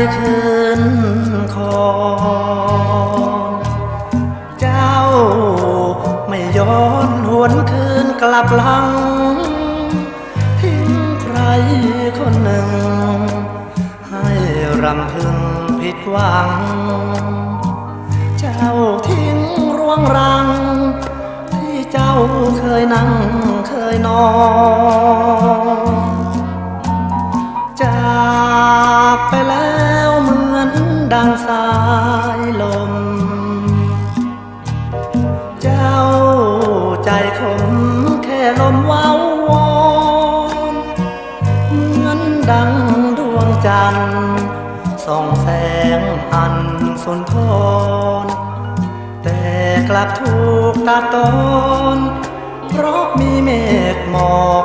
ยคืนคอ เจ้าไม่ย้อนหวนคืนกลับหลัง ทิ้งใครคนหนึ่ง ให้รำพึงผิดหวัง เจ้าทิ้งร่วงรัง ที่เจ้าเคยนั่งเคยนอนจากไปแล้ว ดังสายลม เจ้าใจคมแค่ลมว้าววอนเหมือนดังดวงจันทร์ส่องแสงอันสุนทรแต่กลับถูกตัดตอน เพราะมีเมฆหมอก